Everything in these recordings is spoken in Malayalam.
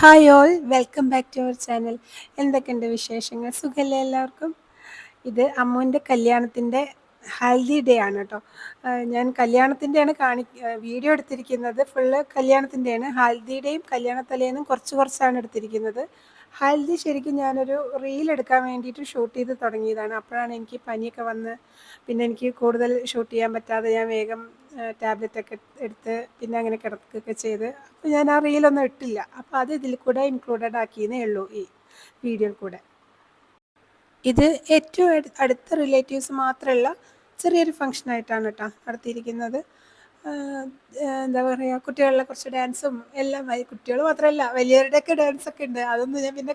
Hi all welcome back to our channel എന്തൊക്കെയുണ്ട് വിശേഷങ്ങൾ? സുഖമല്ലേ എല്ലാവർക്കും? ഇത് അമ്മുവിന്റെ കല്യാണത്തിന്റെ ഹൽദി ഡേ ആണ് കേട്ടോ ഞാൻ കല്യാണത്തിന്റെയാണ് കാണി വീഡിയോ എടുത്തിരിക്കുന്നത്. ഫുള്ള് കല്യാണത്തിന്റെയാണ്. ഹൽദി ഡേയും കല്യാണത്തലേന്നും കുറച്ച് കുറച്ചാണ് എടുത്തിരിക്കുന്നത്. ഹൽദി ശരിക്കും ഞാനൊരു റീൽ എടുക്കാൻ വേണ്ടിയിട്ട് ഷൂട്ട് ചെയ്ത് തുടങ്ങിയതാണ്. അപ്പോഴാണ് എനിക്ക് പനിയൊക്കെ വന്ന് പിന്നെ എനിക്ക് കൂടുതൽ ഷൂട്ട് ചെയ്യാൻ പറ്റാതെ ഞാൻ വേഗം ടാബ്ലറ്റ് ഒക്കെ എടുത്ത് പിന്നെ അങ്ങനെ കിടക്കുകയൊക്കെ ചെയ്ത്. അപ്പോൾ ഞാൻ ആ റീലൊന്നും ഇട്ടില്ല. അപ്പോൾ അത് ഇതിൽ കൂടെ ഇൻക്ലൂഡഡ് ആക്കിയെന്നേ ഉള്ളൂ ഈ വീഡിയോയിൽ കൂടെ. ഇത് ഏറ്റവും അടുത്ത റിലേറ്റീവ്സ് മാത്രമല്ല ചെറിയൊരു ഫങ്ഷനായിട്ടാണ് കേട്ടോ നടത്തിയിരിക്കുന്നത്. എന്താ പറയുക കുട്ടികളുടെ കുറച്ച് ഡാൻസും എല്ലാം കുട്ടികൾ മാത്രമല്ല വലിയവരുടെയൊക്കെ ഡാൻസ് ഒക്കെ ഉണ്ട്. അതൊന്നും ഞാൻ പിന്നെ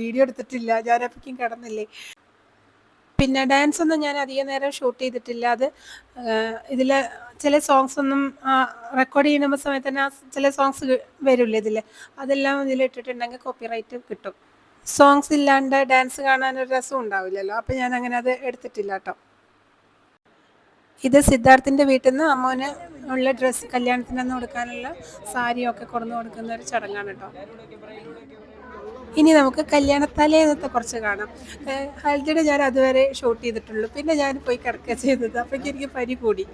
വീഡിയോ എടുത്തിട്ടില്ല. ഞാൻ കിടന്നില്ലേ. പിന്നെ ഡാൻസ് ഒന്നും ഞാൻ അധികം നേരം ഷൂട്ട് ചെയ്തിട്ടില്ല. അത് ഇതിൽ ചില സോങ്സ് ഒന്നും റെക്കോർഡ് ചെയ്യുന്ന സമയത്ത് തന്നെ ചില സോങ്സ് വരില്ലേ ഇതിൽ അതെല്ലാം ഇതിൽ ഇട്ടിട്ടുണ്ടെങ്കിൽ കോപ്പിറൈറ്റ് കിട്ടും. സോങ്സ് ഇല്ലാണ്ട് ഡാൻസ് കാണാനൊരു രസം ഉണ്ടാവില്ലല്ലോ. അപ്പം ഞാൻ അങ്ങനെ അത് എടുത്തിട്ടില്ല കേട്ടോ. ഇത് സിദ്ധാർത്ഥിന്റെ വീട്ടിൽ നിന്ന് അമ്മോന് ഉള്ള ഡ്രസ്സ് കല്യാണത്തിനന്ന് കൊടുക്കാനുള്ള സാരിയൊക്കെ കൊടുന്നു കൊടുക്കുന്ന ഒരു ചടങ്ങാണ് കേട്ടോ. ഇനി നമുക്ക് കല്യാണത്തലേന്നത്തെ കുറച്ച് കാണാം. ഹൽദിയുടെ ഞാൻ അതുവരെ ഷൂട്ട് ചെയ്തിട്ടുള്ളൂ. പിന്നെ ഞാൻ പോയി കിടക്കുക ചെയ്തത്. അപ്പോഴേക്കും എനിക്ക് പനി കൂടി.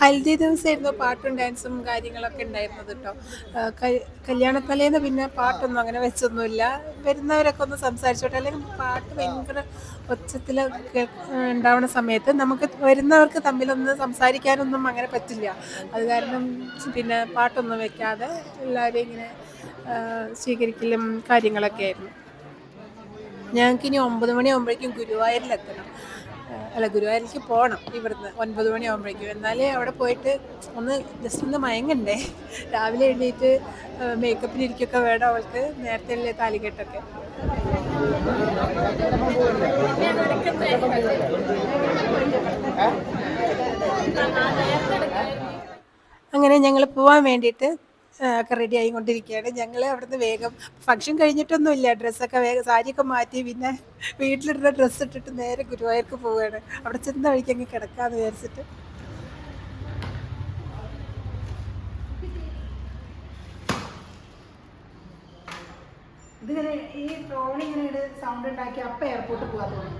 ഹൽദി ദിവസമായിരുന്നു പാട്ടും ഡാൻസും കാര്യങ്ങളൊക്കെ ഉണ്ടായിരുന്നത് കേട്ടോ. കല്യാണത്തലേന്ന് പിന്നെ പാട്ടൊന്നും അങ്ങനെ വെച്ചൊന്നുമില്ല. വരുന്നവരൊക്കെ ഒന്ന് സംസാരിച്ചോട്ടെ. അല്ലെങ്കിൽ പാട്ട് ഭയങ്കര ഒച്ചത്തിൽ ഉണ്ടാവുന്ന സമയത്ത് നമുക്ക് വരുന്നവർക്ക് തമ്മിലൊന്ന് സംസാരിക്കാനൊന്നും അങ്ങനെ പറ്റില്ല. അത് കാരണം പിന്നെ പാട്ടൊന്നും വെക്കാതെ എല്ലാവരെയും ഇങ്ങനെ സ്വീകരിക്കലും കാര്യങ്ങളൊക്കെ ആയിരുന്നു. ഞങ്ങൾക്ക് ഇനി ഒമ്പത് മണിയാകുമ്പോഴേക്കും ഗുരുവായൂരിലെത്തണം. അല്ല ഗുരുവായൂരിലേക്ക് പോകണം ഇവിടുന്ന് ഒൻപത് മണിയാകുമ്പോഴേക്കും എന്നാലേ അവിടെ പോയിട്ട് ഒന്ന് ജസ്റ്റ് ഒന്ന് മയങ്ങണ്ടേ. രാവിലെ എഴുന്നേറ്റ് മേക്കപ്പിന് ഇരിക്കൊക്കെ വേണം അവൾക്ക്. നേരത്തെ അല്ലേ താലികെട്ടൊക്കെ. അങ്ങനെ ഞങ്ങൾ പോവാൻ വേണ്ടിയിട്ട് ഒക്കെ റെഡി ആയിക്കൊണ്ടിരിക്കുകയാണ്. ഞങ്ങൾ അവിടുന്ന് വേഗം ഫംഗ്ഷൻ കഴിഞ്ഞിട്ടൊന്നുമില്ല. ഡ്രസ്സൊക്കെ വേഗം സാരിയൊക്കെ മാറ്റി പിന്നെ വീട്ടിലിടുന്ന ഡ്രസ്സ് ഇട്ടിട്ട് നേരെ ഗുരുവായൂർക്ക് പോവുകയാണ്. അവിടെ ചെന്ന വഴിക്ക് അങ്ങ് കിടക്കാമെന്ന് വിചാരിച്ചിട്ട്. ഇതിങ്ങനെ ഈ ട്രോളിങ്ങനെ സൗണ്ട് ഉണ്ടാക്കി അപ്പം എയർപോർട്ടിൽ പോകാൻ തോന്നും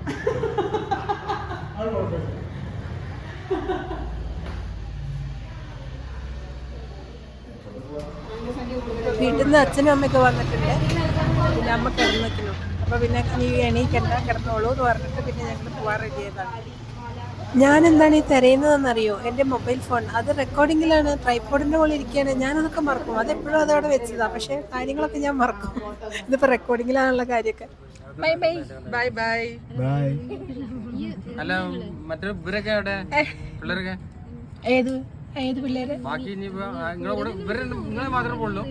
വീട്ടിൽ നിന്ന് അച്ഛനും അമ്മയൊക്കെ വന്നിട്ടുണ്ട്. പിന്നെ അമ്മ കിടന്നു നിൽക്കുന്നു അപ്പോൾ പിന്നെ നീ എണീക്കണ്ട കിടന്നോളൂ എന്ന് പറഞ്ഞിട്ട് പിന്നെ ഞങ്ങൾ പോകാൻ റെഡി ചെയ്തതാണ് ഞാൻ എന്താണ് ഈ തിരയുന്നതെന്നറിയോ? എന്റെ മൊബൈൽ ഫോൺ അത് റെക്കോർഡിങ്ങിലാണ് ട്രൈപ്പോഡിന്റെ മുകളിൽ ഇരിക്കുകയാണ്. ഞാനതൊക്കെ മറക്കും. അതെപ്പോഴും അതവിടെ വെച്ചതാണ് പക്ഷേ കാര്യങ്ങളൊക്കെ ഞാൻ മറക്കും. ഇതിപ്പോൾ റെക്കോർഡിങ്ങിലാണുള്ള കാര്യമൊക്കെ. Bye bye bye bye bye അല്ല മറ്റേ ഇവരൊക്കെ അവിടെ പിള്ളേരൊക്കെ? ഏത്? ഏത് പിള്ളേര്? ബാക്കി നിങ്ങളെ കൂടെ ഇവരെ നിങ്ങളെ മാത്രമേ പോകുള്ളൂ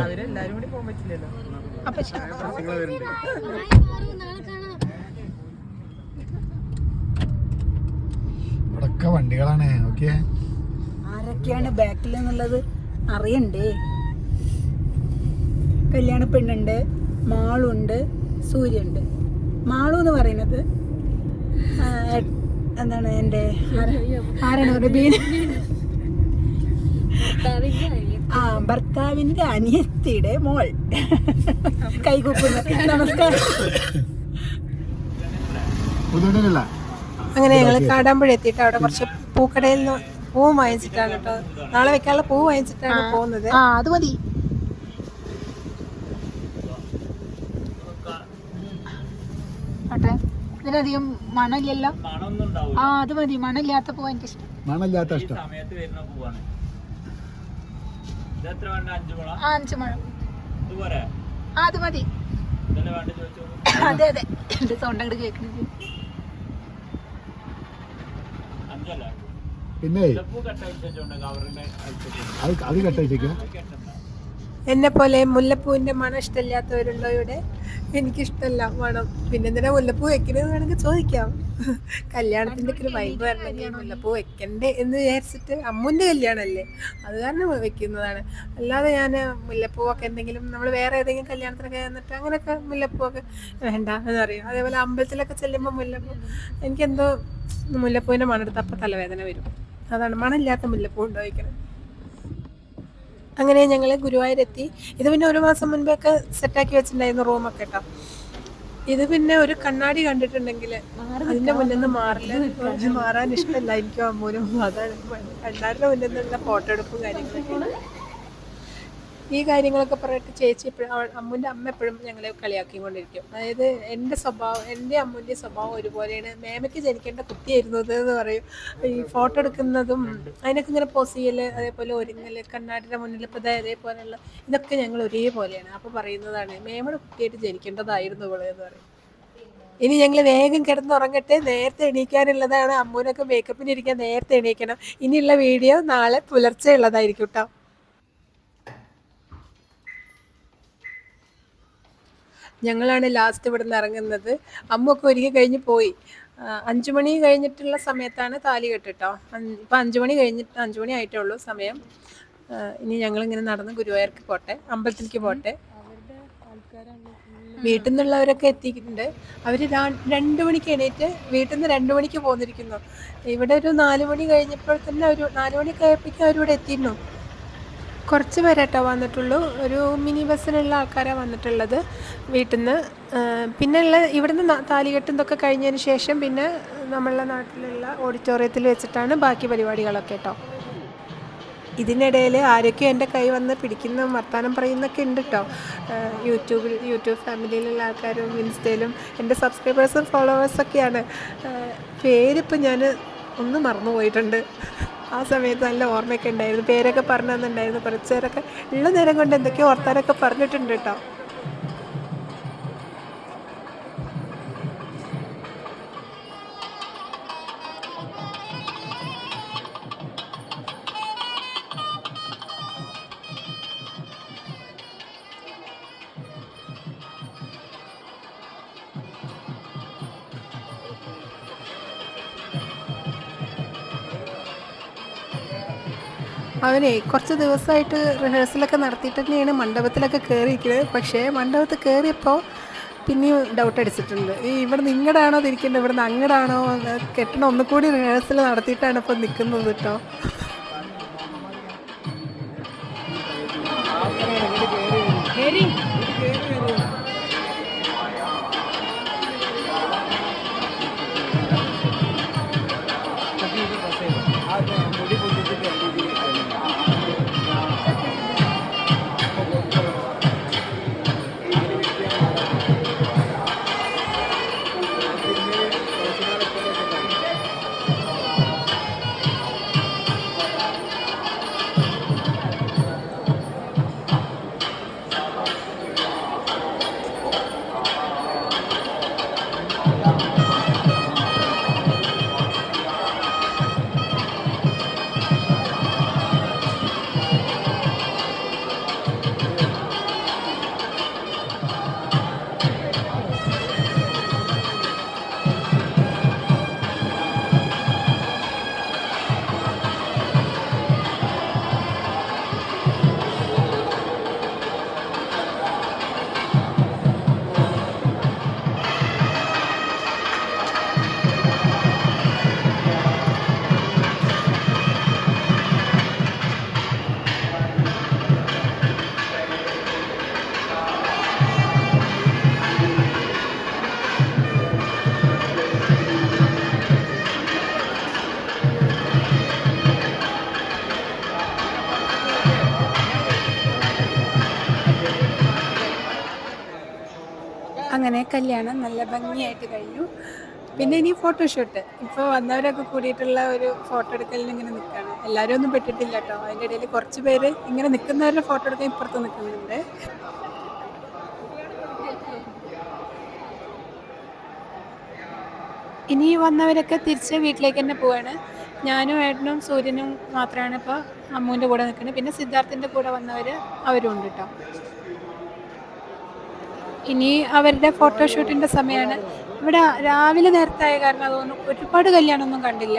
അവരെല്ലാവരും കൂടി പോകാൻ പറ്റില്ലല്ലോ. അപ്പം ഇവിടൊക്കെ വണ്ടികളാണ് ഓക്കെ? ആരൊക്കെയാണ് ബാക്കിൽ എന്നുള്ളത് അറിയണ്ടേ? കല്യാണ പെണ്ണുണ്ട് മാളുണ്ട് സൂര്യണ്ട്. മാളു എന്ന് പറയുന്നത് എന്താണ് എന്റെ ആരാ- ആരാണ് ഒരു ബീന ആ ഭർത്താവിന്റെ അനിയത്തിയുടെ മോൾ. കൈകൂപ്പുന്നു നമസ്കാരം. അങ്ങനെ ഞങ്ങൾ കാടാമ്പുഴ എത്തിയിട്ട് അവിടെ കുറച്ച് പൂക്കടയിൽ നിന്ന് പൂ വാങ്ങിച്ചിട്ടാണ് കേട്ടോ. നാളെ വെക്കാനുള്ള പൂവ് വാങ്ങിച്ചിട്ടാണ് പോകുന്നത്. ആ അത് മതി. ഇതിനധികം മണമില്ലല്ലോ. ആ അത് മതി. മണമില്ലാത്ത പൂവാ എനിക്ക് ഇഷ്ടം. മണമില്ലാത്ത ഇഷ്ടം. സമയത്ത് വരുന്ന പോവാണ്. അഞ്ചു മുഴം? ആ അത് മതി. അതെ അതെ. എന്റെ സൗണ്ട് അങ്ങോട്ട് കേൾക്കുന്നത് പിന്നെ? അത് അത് കട്ടയച്ചേക്കാം എന്നെ പോലെ മുല്ലപ്പൂവിന്റെ മണം ഇഷ്ടമില്ലാത്തവരുണ്ടോ ഇവിടെ എനിക്കിഷ്ടമല്ല മണം. പിന്നെ എന്തിനാ മുല്ലപ്പൂ വെക്കണമെന്ന് വേണമെങ്കിൽ ചോദിക്കാം. കല്യാണത്തിന്റെ ഒക്കെ ഒരു വൈബ് വരണമെങ്കിൽ മുല്ലപ്പൂ വെക്കണ്ടേ എന്ന് വിചാരിച്ചിട്ട് അമ്മുന്റെ കല്യാണമല്ലേ? അത് കാരണം വെക്കുന്നതാണ്. അല്ലാതെ ഞാൻ മുല്ലപ്പൂവൊക്കെ എന്തെങ്കിലും നമ്മൾ വേറെ ഏതെങ്കിലും കല്യാണത്തിനൊക്കെ ചെന്നിട്ട് അങ്ങനെയൊക്കെ മുല്ലപ്പൂവൊക്കെ വേണ്ട എന്ന് പറയും. അതേപോലെ അമ്പലത്തിലൊക്കെ ചെല്ലുമ്പോൾ മുല്ലപ്പൂ. എനിക്കെന്തോ മുല്ലപ്പൂവിന്റെ മണം എടുത്ത് അപ്പം തലവേദന വരും. അതാണ് മണമില്ലാത്ത മുല്ലപ്പൂ ഉണ്ടോ വയ്ക്കണം അങ്ങനെ ഞങ്ങൾ ഗുരുവായൂരെത്തി. ഇത് പിന്നെ ഒരു മാസം മുൻപൊക്കെ സെറ്റാക്കി വെച്ചിട്ടുണ്ടായിരുന്നു റൂമൊക്കെ കേട്ടോ ഇത് പിന്നെ ഒരു കണ്ണാടി കണ്ടിട്ടുണ്ടെങ്കിൽ അതിന്റെ മുന്നിൽ നിന്ന് മാറില്ല മാറാൻ ഇഷ്ടമല്ല എനിക്കും അമ്മൂനും. അതാണ് കണ്ണാടിന്റെ മുന്നിൽ നിന്നുള്ള ഫോട്ടോ എടുപ്പും കാര്യങ്ങളൊക്കെ. ഈ കാര്യങ്ങളൊക്കെ പറഞ്ഞിട്ട് ചേച്ചി എപ്പോഴും അമ്മൂന്റെ അമ്മ എപ്പോഴും ഞങ്ങളെ കളിയാക്കിക്കൊണ്ടിരിക്കും. അതായത് എന്റെ സ്വഭാവം എന്റെ അമ്മൂന്റെ സ്വഭാവം ഒരുപോലെയാണ്. മേമയ്ക്ക് ജനിക്കേണ്ട കുട്ടിയായിരുന്നു എന്ന് പറയും. ഈ ഫോട്ടോ എടുക്കുന്നതും അതിനൊക്കെ ഇങ്ങനെ പോസ് ചെയ്യൽ അതേപോലെ ഒരുങ്ങൽ കണ്ണാടിയുടെ മുന്നിൽ ഇപ്പോൾ അതേപോലെയുള്ള ഇതൊക്കെ ഞങ്ങൾ ഒരേപോലെയാണ്. അപ്പോൾ പറയുന്നതാണ് മേമയുടെ കുട്ടിയായിട്ട് ജനിക്കേണ്ടതായിരുന്നു ഇവിടെ എന്ന് പറയും. ഇനി ഞങ്ങൾ വേഗം കിടന്നുറങ്ങട്ടെ നേരത്തെ എണീക്കാനുള്ളതാണ്. അമ്മൂനൊക്കെ മേക്കപ്പിന് ഇരിക്കാൻ നേരത്തെ എണീക്കണം. ഇനിയുള്ള വീഡിയോ നാളെ പുലർച്ചെ ഉള്ളതായിരിക്കും കേട്ടോ ഞങ്ങളാണ് ലാസ്റ്റ് ഇവിടെ നിന്ന് ഇറങ്ങുന്നത്. അമ്മൊക്കെ ഒരുങ്ങി കഴിഞ്ഞ് പോയി. അഞ്ചുമണി അഞ്ച് മണി കഴിഞ്ഞിട്ടുള്ള സമയത്താണ് താലി കെട്ടിട്ടോ. ഇപ്പം അഞ്ച് മണി കഴിഞ്ഞിട്ട് അഞ്ച് മണി ആയിട്ടേ ഉള്ളൂ സമയം ഇനി ഞങ്ങളിങ്ങനെ നടന്ന് ഗുരുവായൂർക്ക് പോട്ടെ അമ്പലത്തിലേക്ക് പോട്ടെ. വീട്ടിൽ നിന്നുള്ളവരൊക്കെ എത്തിയിട്ടുണ്ട്. അവർ രണ്ട് മണിക്ക് എണീറ്റ് വീട്ടിൽ നിന്ന് രണ്ട് മണിക്ക് പോന്നിരിക്കുന്നു. ഇവിടെ ഒരു നാല് മണി കഴിഞ്ഞപ്പോൾ തന്നെ ഒരു നാല് മണിയൊക്കെ ആയപ്പോഴേക്കും അവരിവിടെ എത്തിയിരുന്നു. കുറച്ച് പേരായിട്ടാണ് വന്നിട്ടുള്ളൂ. ഒരു മിനി ബസ്സിനുള്ള ആൾക്കാരാണ് വന്നിട്ടുള്ളത് വീട്ടിൽ നിന്ന് പിന്നെ ഉള്ള ഇവിടുന്ന് താലികെട്ടും ഇതൊക്കെ കഴിഞ്ഞതിന് ശേഷം പിന്നെ നമ്മളുടെ നാട്ടിലുള്ള ഓഡിറ്റോറിയത്തിൽ വെച്ചിട്ടാണ് ബാക്കി പരിപാടികളൊക്കെ കേട്ടോ. ഇതിനിടയിൽ ആരൊക്കെയോ എന്റെ കൈ വന്ന് പിടിക്കുന്ന വർത്തമാനം പറയുന്നൊക്കെ ഉണ്ട് കേട്ടോ. യൂട്യൂബിൽ യൂട്യൂബ് ഫാമിലിയിലുള്ള ആൾക്കാരും ഇൻസ്റ്റയിലും എന്റെ സബ്സ്ക്രൈബേഴ്സും ഫോളോവേഴ്സൊക്കെയാണ്. പേരിപ്പോൾ ഞാൻ ഒന്ന് മറന്നു പോയിട്ടുണ്ട് ആ സമയത്ത് നല്ല ഓർമ്മയൊക്കെ ഉണ്ടായിരുന്നു. പേരൊക്കെ പറഞ്ഞു തന്നിട്ടുണ്ടായിരുന്നു കുറച്ചേരൊക്കെ ഉള്ള നേരം കൊണ്ട് എന്തൊക്കെയോ ഓർത്താനൊക്കെ പറഞ്ഞിട്ടുണ്ട് കേട്ടോ. അവനെ കുറച്ച് ദിവസമായിട്ട് റിഹേഴ്സലൊക്കെ നടത്തിയിട്ട് തന്നെയാണ് മണ്ഡപത്തിലൊക്കെ കയറിയിരിക്കുന്നത് പക്ഷേ മണ്ഡപത്തിൽ കയറിയപ്പോൾ പിന്നെയും ഡൗട്ട് അടിച്ചിട്ടുണ്ട് ഈ ഇവിടെ നിന്ന് ഇങ്ങടാണോ തിരിക്കേണ്ടത് ഇവിടെ നിന്ന് അങ്ങടാണോ കെട്ടണം ഒന്നുകൂടി റിഹേഴ്സൽ നടത്തിയിട്ടാണ് ഇപ്പോൾ നിൽക്കുന്നത് കേട്ടോ കല്യാണം നല്ല ഭംഗിയായിട്ട് കഴിഞ്ഞു. പിന്നെ ഇനി ഫോട്ടോഷൂട്ട് ഇപ്പോൾ വന്നവരൊക്കെ കൂടിയിട്ടുള്ള ഒരു ഫോട്ടോ എടുക്കലിന് ഇങ്ങനെ നിൽക്കുകയാണ് എല്ലാവരും ഒന്നും പെട്ടിട്ടില്ല കേട്ടോ. അതിന്റെ ഇടയിൽ കുറച്ച് പേര് ഇങ്ങനെ നിൽക്കുന്നവരുടെ ഫോട്ടോ എടുക്കാൻ ഇപ്പുറത്ത് നിൽക്കുന്നുണ്ട് ഇനി വന്നവരൊക്കെ തിരിച്ച് വീട്ടിലേക്ക് തന്നെ പോവാണ്. ഞാനും ഏട്ടനും സൂര്യനും മാത്രമാണ് ഇപ്പോൾ അമ്മുവിന്റെ കൂടെ നിൽക്കുന്നത് പിന്നെ സിദ്ധാർത്ഥിന്റെ കൂടെ വന്നവർ അവരും ഉണ്ട് കേട്ടോ. ഇനി അവരുടെ ഫോട്ടോഷൂട്ടിന്റെ സമയമാണ്. ഇവിടെ രാവിലെ നേരത്തെ ആയ കാരണം അതൊന്നും ഒരുപാട് കല്യാണമൊന്നും കണ്ടില്ല.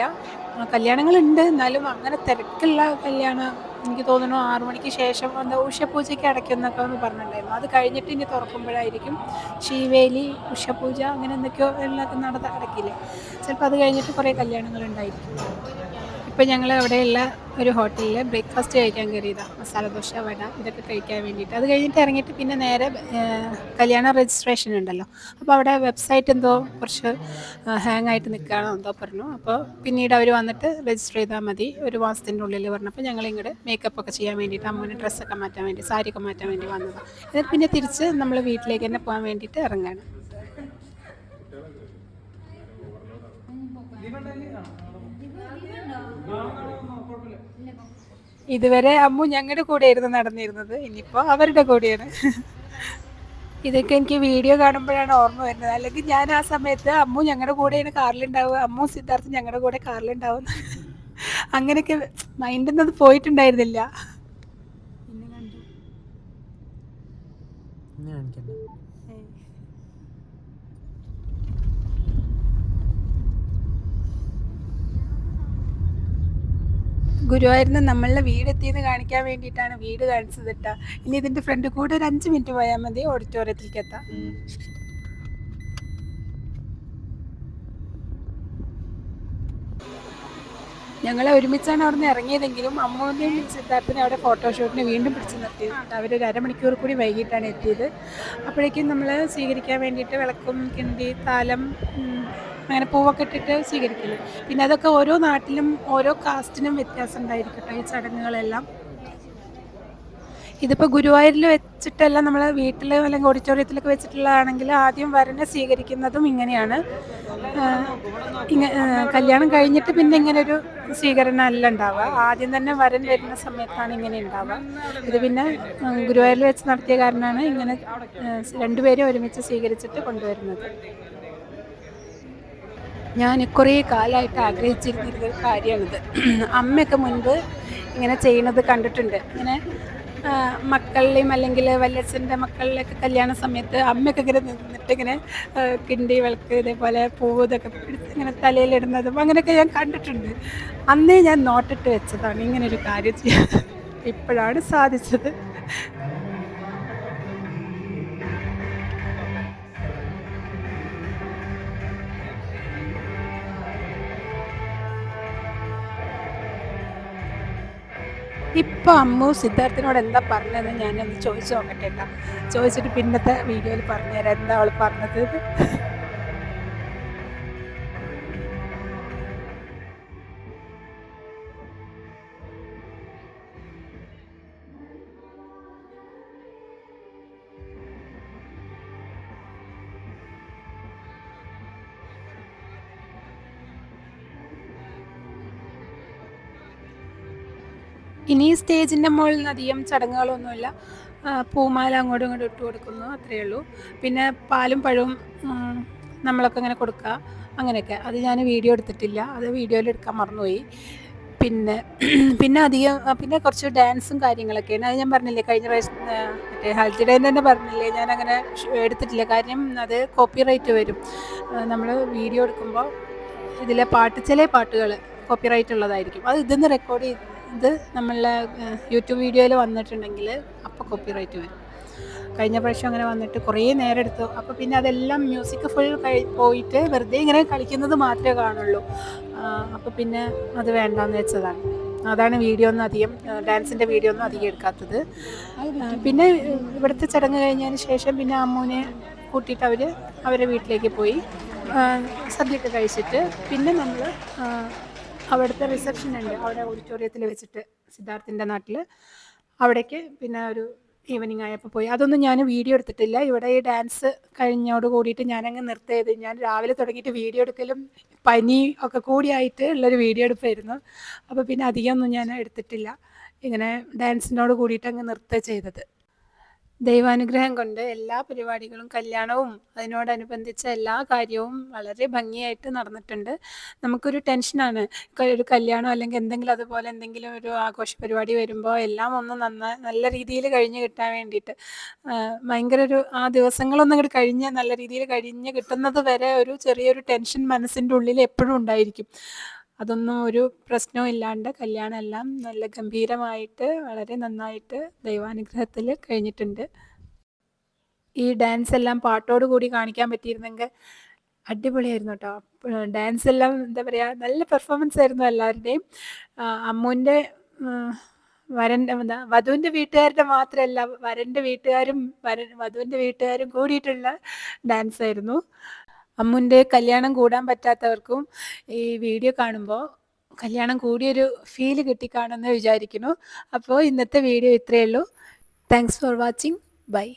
കല്യാണങ്ങളുണ്ട്. എന്നാലും അങ്ങനെ തിരക്കുള്ള കല്യാണം എനിക്ക് തോന്നുന്നു ആറു മണിക്ക് ശേഷം എന്താ ഉഷപൂജയ്ക്ക് അടയ്ക്കുന്നൊക്കെ ഒന്ന് പറഞ്ഞിട്ടുണ്ടായിരുന്നു. അത് കഴിഞ്ഞിട്ട് ഇനി തുറക്കുമ്പോഴായിരിക്കും ശീവേലി ഉഷപൂജ അങ്ങനെ എന്തൊക്കെയോ എല്ലാം നടത്താൻ അടക്കില്ലേ ചിലപ്പോൾ അത് കഴിഞ്ഞിട്ട് കുറേ കല്യാണങ്ങൾ ഉണ്ടായിരിക്കും ഇപ്പം ഞങ്ങൾ അവിടെയുള്ള ഒരു ഹോട്ടലിൽ ബ്രേക്ക്ഫാസ്റ്റ് കഴിക്കാൻ കയറിയതാണ് മസാല ദോശ വട ഇതൊക്കെ കഴിക്കാൻ വേണ്ടിയിട്ട്. അത് കഴിഞ്ഞിട്ട് ഇറങ്ങിയിട്ട് പിന്നെ നേരെ കല്യാണ രജിസ്ട്രേഷൻ ഉണ്ടല്ലോ. അപ്പോൾ അവിടെ വെബ്സൈറ്റ് എന്തോ കുറച്ച് ഹാങ് ആയിട്ട് നിൽക്കുകയാണോ എന്തോ പറഞ്ഞു. അപ്പോൾ പിന്നീട് അവർ വന്നിട്ട് രജിസ്റ്റർ ചെയ്താൽ മതി. ഒരു മാസത്തിന്റെ ഉള്ളിൽ പറഞ്ഞപ്പോൾ ഞങ്ങൾ ഇങ്ങോട്ട് മേക്കപ്പ് ഒക്കെ ചെയ്യാൻ വേണ്ടിയിട്ട് അമ്മൂന് ഡ്രസ്സൊക്കെ മാറ്റാൻ വേണ്ടി സാരിയൊക്കെ മാറ്റാൻ വേണ്ടി വന്നതാണ് എന്നിട്ട് പിന്നെ തിരിച്ച് നമ്മൾ വീട്ടിലേക്ക് തന്നെ പോകാൻ വേണ്ടിയിട്ട് ഇറങ്ങുകയാണ് ഇതുവരെ അമ്മു ഞങ്ങളുടെ കൂടെയായിരുന്നു നടന്നിരുന്നത്. ഇനിയിപ്പോൾ അവരുടെ കൂടെയാണ്. ഇതൊക്കെ എനിക്ക് വീഡിയോ കാണുമ്പോഴാണ് ഓർമ്മ വരുന്നത്. അല്ലെങ്കിൽ ഞാൻ ആ സമയത്ത് അമ്മു ഞങ്ങളുടെ കൂടെയാണ് കാറിലുണ്ടാവുക. അമ്മു സിദ്ധാർത്ഥ് ഞങ്ങളുടെ കൂടെ കാറിലുണ്ടാവും. അങ്ങനെയൊക്കെ മൈൻഡിൽ നിന്ന് പോയിട്ടുണ്ടായിരുന്നില്ല ഗുരുവായൂരിന്ന് നമ്മളുടെ വീടെത്തിയെന്ന് കാണിക്കാൻ വേണ്ടിയിട്ടാണ് വീട് കാണിച്ചത് ഇനി ഇതിന്റെ ഫ്രണ്ട് കൂടെ ഒരു അഞ്ച് മിനിറ്റ് പോയാൽ മതി ഓഡിറ്റോറിയത്തിലേക്ക് എത്താം. ഞങ്ങൾ ഒരുമിച്ചാണ് അവിടെ നിന്ന് ഇറങ്ങിയതെങ്കിലും അമ്മൂന്റെയും സിദ്ധാർത്ഥിനെ അവിടെ ഫോട്ടോഷൂട്ടിന് വീണ്ടും പിടിച്ചു നിർത്തിയിട്ടുണ്ട്. അവരൊരു അരമണിക്കൂർ കൂടി വൈകിട്ടാണ് എത്തിയത്. അപ്പോഴേക്കും നമ്മൾ സ്വീകരിക്കാൻ വേണ്ടിയിട്ട് വിളക്കും കിണ്ടി താലം അങ്ങനെ പൂവൊക്കെ ഇട്ടിട്ട് സ്വീകരിക്കില്ല പിന്നെ അതൊക്കെ ഓരോ നാട്ടിലും ഓരോ കാസ്റ്റിനും വ്യത്യാസം ഉണ്ടായിരിക്കട്ടെ ഈ ചടങ്ങുകളെല്ലാം. ഇതിപ്പോൾ ഗുരുവായൂരിൽ വെച്ചിട്ടല്ല നമ്മൾ വീട്ടിൽ അല്ലെങ്കിൽ ഓഡിറ്റോറിയത്തിലൊക്കെ വെച്ചിട്ടുള്ളതാണെങ്കിൽ ആദ്യം വരനെ സ്വീകരിക്കുന്നതും ഇങ്ങനെയാണ്. കല്യാണം കഴിഞ്ഞിട്ട് പിന്നെ ഇങ്ങനെ ഒരു സ്വീകരണം അല്ല ഉണ്ടാവുക. ആദ്യം തന്നെ വരൻ വരുന്ന സമയത്താണ് ഇങ്ങനെ ഉണ്ടാവുക. ഇത് പിന്നെ ഗുരുവായൂരിൽ വെച്ച് നടത്തിയ കാരണമാണ് ഇങ്ങനെ രണ്ടുപേരും ഒരുമിച്ച് സ്വീകരിച്ചിട്ട് കൊണ്ടുവരുന്നത്. ഞാൻ കുറേ കാലമായിട്ട് ആഗ്രഹിച്ചിരുന്നൊരു കാര്യമാണിത്. അമ്മയൊക്കെ മുൻപ് ഇങ്ങനെ ചെയ്യുന്നത് കണ്ടിട്ടുണ്ട്. ഇങ്ങനെ ആ, മക്കളുടെയും അല്ലെങ്കിൽ വല്യച്ഛന്റെ മക്കളിലൊക്കെ കല്യാണ സമയത്ത് അമ്മയൊക്കെ ഇങ്ങനെ നിന്നിട്ട് ഇങ്ങനെ കിണ്ടി വിളക്ക് ഇതേപോലെ പൂവ് പിടിച്ച് ഇങ്ങനെ തലയിലിടുന്നതും അങ്ങനെയൊക്കെ ഞാൻ കണ്ടിട്ടുണ്ട്. അന്നേ ഞാൻ നോട്ടിട്ട് വെച്ചതാണ് ഇങ്ങനെ ഒരു കാര്യം ചെയ്യാൻ. ഇപ്പോഴാണ് സാധിച്ചത്. ഇപ്പം അമ്മു സിദ്ധാർത്ഥിനോട് എന്താ പറഞ്ഞത് ഞാനൊന്ന് ചോദിച്ചു നോക്കട്ടെ കേട്ടോ. ചോദിച്ചിട്ട് പിന്നത്തെ വീഡിയോയിൽ പറഞ്ഞുതരാം. എന്താ അവൾ പറഞ്ഞത്? ഇനി സ്റ്റേജിന്റെ മുകളിൽ അധികം ചടങ്ങുകളൊന്നുമില്ല. പൂമാല അങ്ങോട്ടും ഇങ്ങോട്ടും ഇട്ട് കൊടുക്കുന്നു അത്രയേ ഉള്ളൂ. പിന്നെ പാലും പഴവും നമ്മളൊക്കെ ഇങ്ങനെ കൊടുക്കുക അങ്ങനെയൊക്കെ. അത് ഞാൻ വീഡിയോ എടുത്തിട്ടില്ല. അത് വീഡിയോയിൽ എടുക്കാൻ മറന്നുപോയി. പിന്നെ പിന്നെ അധികം പിന്നെ കുറച്ച് ഡാൻസും കാര്യങ്ങളൊക്കെയാണ്. അത് ഞാൻ പറഞ്ഞില്ലേ കഴിഞ്ഞ പ്രാവശ്യം മറ്റേ ഹൽദി ഡേ തന്നെ പറഞ്ഞില്ലേ ഞാൻ അങ്ങനെ എടുത്തിട്ടില്ല. കാര്യം അത് കോപ്പിറൈറ്റ് വരും. നമ്മൾ വീഡിയോ എടുക്കുമ്പോൾ ഇതിലെ പാട്ട് ചില പാട്ടുകൾ കോപ്പിറൈറ്റ് ഉള്ളതായിരിക്കും. അത് ഇതൊന്ന് റെക്കോർഡ് ചെയ്ത് ഇത് നമ്മളെ യൂട്യൂബ് വീഡിയോയിൽ വന്നിട്ടുണ്ടെങ്കിൽ അപ്പോൾ കോപ്പിറൈറ്റ് വരും. കഴിഞ്ഞ പ്രാവശ്യം അങ്ങനെ വന്നിട്ട് കുറേ നേരം എടുത്തു. അപ്പോൾ പിന്നെ അതെല്ലാം മ്യൂസിക് ഫുൾ പോയിട്ട് വെറുതെ ഇങ്ങനെ കളിക്കുന്നത് മാത്രമേ കാണുള്ളൂ. അപ്പോൾ പിന്നെ അത് വേണ്ടാന്ന് വെച്ചതാണ്. അതാണ് വീഡിയോ ഒന്നും അധികം ഡാൻസിന്റെ വീഡിയോ ഒന്നും അധികം എടുക്കാത്തത്. പിന്നെ ഇവിടുത്തെ ചടങ്ങ് കഴിഞ്ഞതിന് ശേഷം പിന്നെ അമ്മൂനെ കൂട്ടിയിട്ട് അവർ അവരെ വീട്ടിലേക്ക് പോയി സദ്യ സദ്യയൊക്കെ കഴിച്ചിട്ട് പിന്നെ നമ്മൾ അവിടുത്തെ റിസപ്ഷൻ ഉണ്ട്. അവിടെ ഓഡിറ്റോറിയത്തിൽ വെച്ചിട്ട് സിദ്ധാർത്ഥിന്റെ നാട്ടിൽ അവിടേക്ക് പിന്നെ ഒരു ഈവനിങ് ആയപ്പോൾ പോയി. അതൊന്നും ഞാൻ വീഡിയോ എടുത്തിട്ടില്ല. ഇവിടെ ഈ ഡാൻസ് കഴിഞ്ഞോട് കൂടിയിട്ട് ഞാനങ്ങ് നിർത്തിയത്. ഞാൻ രാവിലെ തുടങ്ങിയിട്ട് വീഡിയോ എടുക്കലും പനി ഒക്കെ കൂടിയായിട്ട് ഉള്ളൊരു വീഡിയോ എടുപ്പായിരുന്നു. അപ്പോൾ പിന്നെ അധികമൊന്നും ഞാൻ എടുത്തിട്ടില്ല. ഇങ്ങനെ ഡാൻസിനോട് കൂടിയിട്ട് അങ്ങ് നിർത്തുക ചെയ്തത്. ദൈവാനുഗ്രഹം കൊണ്ട് എല്ലാ പരിപാടികളും കല്യാണവും അതിനോടനുബന്ധിച്ച എല്ലാ കാര്യവും വളരെ ഭംഗിയായിട്ട് നടന്നിട്ടുണ്ട്. നമുക്കൊരു ടെൻഷനാണ്. ഒരു കല്യാണം അല്ലെങ്കിൽ എന്തെങ്കിലും അതുപോലെ എന്തെങ്കിലും ഒരു ആഘോഷ പരിപാടി വരുമ്പോൾ എല്ലാം ഒന്ന് നന്ന നല്ല രീതിയിൽ കഴിഞ്ഞ് കിട്ടാൻ വേണ്ടിയിട്ട്. ഭയങ്കര ഒരു ആ ദിവസങ്ങളൊന്നും അങ്ങോട്ട് കഴിഞ്ഞ് നല്ല രീതിയിൽ കഴിഞ്ഞ് കിട്ടുന്നത് വരെ ഒരു ചെറിയൊരു ടെൻഷൻ മനസ്സിന്റെ ഉള്ളിൽ എപ്പോഴും ഉണ്ടായിരിക്കും. അതൊന്നും ഒരു പ്രശ്നവും ഇല്ലാണ്ട് കല്യാണം എല്ലാം നല്ല ഗംഭീരമായിട്ട് വളരെ നന്നായിട്ട് ദൈവാനുഗ്രഹത്തിൽ കഴിഞ്ഞിട്ടുണ്ട്. ഈ ഡാൻസ് എല്ലാം പാട്ടോട് കൂടി കാണിക്കാൻ പറ്റിയിരുന്നെങ്കിൽ അടിപൊളിയായിരുന്നു കേട്ടോ. ഡാൻസ് എല്ലാം എന്താ പറയുക നല്ല പെർഫോമൻസ് ആയിരുന്നു എല്ലാവരുടെയും. അമ്മുവിന്റെ വരന്റെ വധുവിന്റെ വീട്ടുകാരുടെ മാത്രമല്ല വരന്റെ വീട്ടുകാരും വര വധുവിന്റെ വീട്ടുകാരും കൂടിയിട്ടുള്ള ഡാൻസ് ആയിരുന്നു. അമ്മുന്റെ കല്യാണം കൂടാൻ പറ്റാത്തവർക്കും ഈ വീഡിയോ കാണുമ്പോൾ കല്യാണം കൂടിയൊരു ഫീൽ കിട്ടിക്കാണെന്ന് വിചാരിക്കുന്നു. അപ്പോൾ ഇന്നത്തെ വീഡിയോ ഇത്രയേ ഉള്ളൂ. Thanks for watching bye